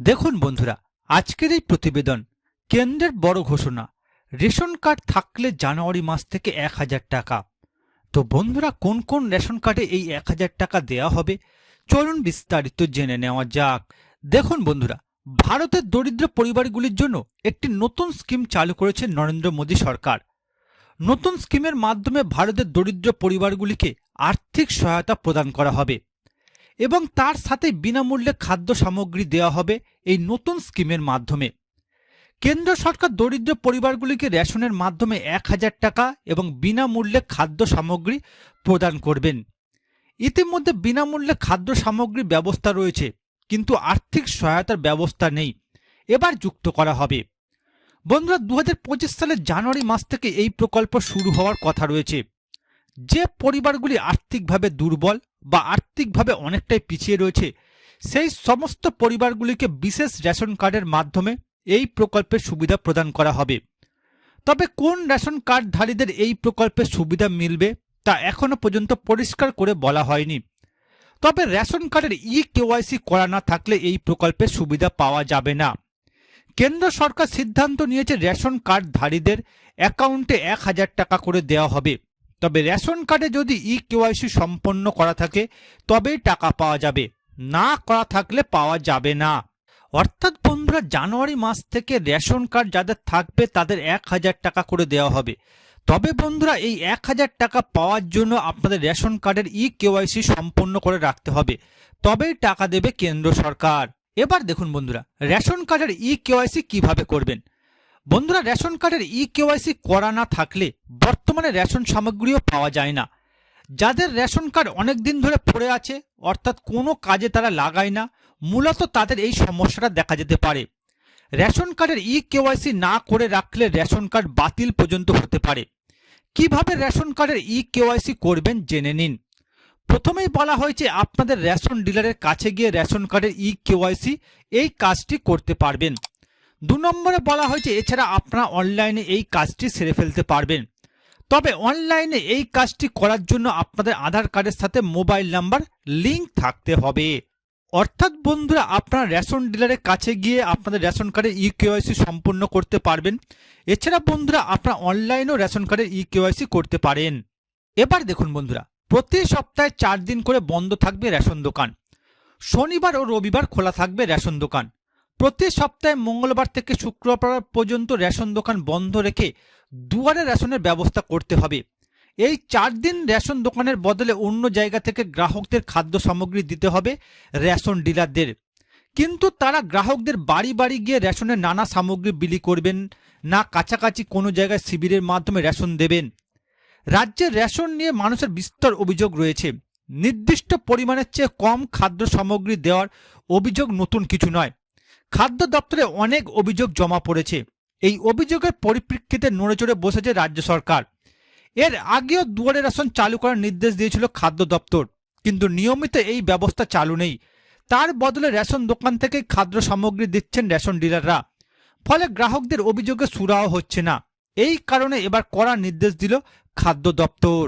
দেখুন বন্ধুরা, আজকের এই প্রতিবেদন কেন্দ্রের বড় ঘোষণা, রেশন কার্ড থাকলে জানুয়ারি মাস থেকে এক হাজার টাকা। তো বন্ধুরা, কোন কোন রেশন কার্ডে এই এক হাজার টাকা দেওয়া হবে? চলুন বিস্তারিত জেনে নেওয়া যাক। দেখুন বন্ধুরা, ভারতের দরিদ্র পরিবারগুলির জন্য একটি নতুন স্কিম চালু করেছে নরেন্দ্র মোদী সরকার। নতুন স্কিমের মাধ্যমে ভারতের দরিদ্র পরিবারগুলিকে আর্থিক সহায়তা প্রদান করা হবে। এবং তার সাথে বিনামূল্যে খাদ্য সামগ্রী দেওয়া হবে এই নতুন স্কিমের মাধ্যমে। কেন্দ্র সরকার দরিদ্র পরিবারগুলিকে রেশনের মাধ্যমে এক হাজার টাকা এবং বিনামূল্যে খাদ্য সামগ্রী প্রদান করবেন। ইতিমধ্যে বিনামূল্যে খাদ্য সামগ্রীর ব্যবস্থা রয়েছে, কিন্তু আর্থিক সহায়তার ব্যবস্থা নেই। এবার যুক্ত করা হবে। বন্ধুরা দু হাজার পঁচিশ সালের জানুয়ারি মাস থেকে এই প্রকল্প শুরু হওয়ার কথা রয়েছে। যে পরিবারগুলি আর্থিকভাবে দুর্বল বা আর্থিকভাবে অনেকটাই পিছিয়ে রয়েছে, সেই সমস্ত পরিবারগুলিকে বিশেষ রেশন কার্ডের মাধ্যমে এই প্রকল্পের সুবিধা প্রদান করা হবে। তবে কোন রেশন কার্ডধারীদের এই প্রকল্পের সুবিধা মিলবে, তা এখনও পর্যন্ত পরিষ্কার করে বলা হয়নি। তবে রেশন কার্ডের ই কেওয়াইসি করা না থাকলে এই প্রকল্পের সুবিধা পাওয়া যাবে না। কেন্দ্র সরকার সিদ্ধান্ত নিয়েছে রেশন কার্ডধারীদের অ্যাকাউন্টে এক হাজার টাকা করে দেওয়া হবে। তবে রেশন কার্ডে যদি ই কেওয়াইসি সম্পন্ন করা থাকে, তবেই টাকা পাওয়া যাবে। না করা থাকলে পাওয়া যাবে না। অর্থাৎ বন্ধুরা, জানুয়ারি মাস থেকে রেশন কার্ড যাদের থাকবে, তাদের এক হাজার টাকা করে দেওয়া হবে। তবে বন্ধুরা, এই এক হাজার টাকা পাওয়ার জন্য আপনাদের রেশন কার্ডের ই কেওয়াইসি সম্পন্ন করে রাখতে হবে। তবেই টাকা দেবে কেন্দ্র সরকার। এবার দেখুন বন্ধুরা, রেশন কার্ডের ই কেওয়াইসি কীভাবে করবেন? বন্ধুরা, রেশন কার্ডের ই কেওয়াইসি করা না থাকলে বর্তমানে রেশন সামগ্রীও পাওয়া যায় না। যাদের রেশন কার্ড অনেক দিন ধরে পড়ে আছে, অর্থাৎ কোনো কাজে তারা লাগায় না, মূলত তাদের এই সমস্যাটা দেখা যেতে পারে। রেশন কার্ডের ই কেওয়াইসি না করে রাখলে রেশন কার্ড বাতিল পর্যন্ত হতে পারে। কীভাবে রেশন কার্ডের ই কেওয়াইসি করবেন জেনে নিন। প্রথমেই বলা হয়েছে, আপনাদের রেশন ডিলারের কাছে গিয়ে রেশন কার্ডের ই কেওয়াইসি এই কাজটি করতে পারবেন। দু নম্বরে বলা হয়েছে, এছাড়া আপনারা অনলাইনে এই কাজটি সেরে ফেলতে পারবেন। তবে অনলাইনে এই কাজটি করার জন্য আপনাদের আধার কার্ডের সাথে মোবাইল নাম্বার লিংক থাকতে হবে। অর্থাৎ বন্ধুরা, আপনারা রেশন ডিলারের কাছে গিয়ে আপনাদের রেশন কার্ডের ই কেওয়াইসি সম্পূর্ণ করতে পারবেন। এছাড়া বন্ধুরা, আপনারা অনলাইনেও রেশন কার্ডের ই কেওয়াইসি করতে পারেন। এবার দেখুন বন্ধুরা, প্রতি সপ্তাহে চার দিন করে বন্ধ থাকবে রেশন দোকান। শনিবার ও রবিবার খোলা থাকবে রেশন দোকান। প্রতি সপ্তাহে মঙ্গলবার থেকে শুক্রবার পর্যন্ত রেশন দোকান বন্ধ রেখে দুয়ারে রেশনের ব্যবস্থা করতে হবে। এই চার দিন রেশন দোকানের বদলে অন্য জায়গা থেকে গ্রাহকদের খাদ্য সামগ্রী দিতে হবে রেশন ডিলারদের। কিন্তু তারা গ্রাহকদের বাড়ি বাড়ি গিয়ে রেশনের নানা সামগ্রী বিলি করবেন, না কাছাকাছি কোনো জায়গায় শিবিরের মাধ্যমে রেশন দেবেন। রাজ্যে রেশন নিয়ে মানুষের বিস্তর অভিযোগ রয়েছে। নির্দিষ্ট পরিমাণের চেয়ে কম খাদ্য সামগ্রী দেওয়ার অভিযোগ নতুন কিছু নয়। খাদ্য দপ্তরে অনেক অভিযোগ জমা পড়েছে। এই অভিযোগের পরিপ্রেক্ষিতে নড়েচড়ে বসেছে রাজ্য সরকার। এর আগেও দুয়ারে রেশন চালু করার নির্দেশ দিয়েছিল খাদ্য দপ্তর, কিন্তু নিয়মিত এই ব্যবস্থা চালু নেই। তার বদলে রেশন দোকান থেকে খাদ্য সামগ্রী দিচ্ছেন রেশন ডিলাররা। ফলে গ্রাহকদের অভিযোগে সুরাও হচ্ছে না। এই কারণে এবার কড়া নির্দেশ দিল খাদ্য দপ্তর।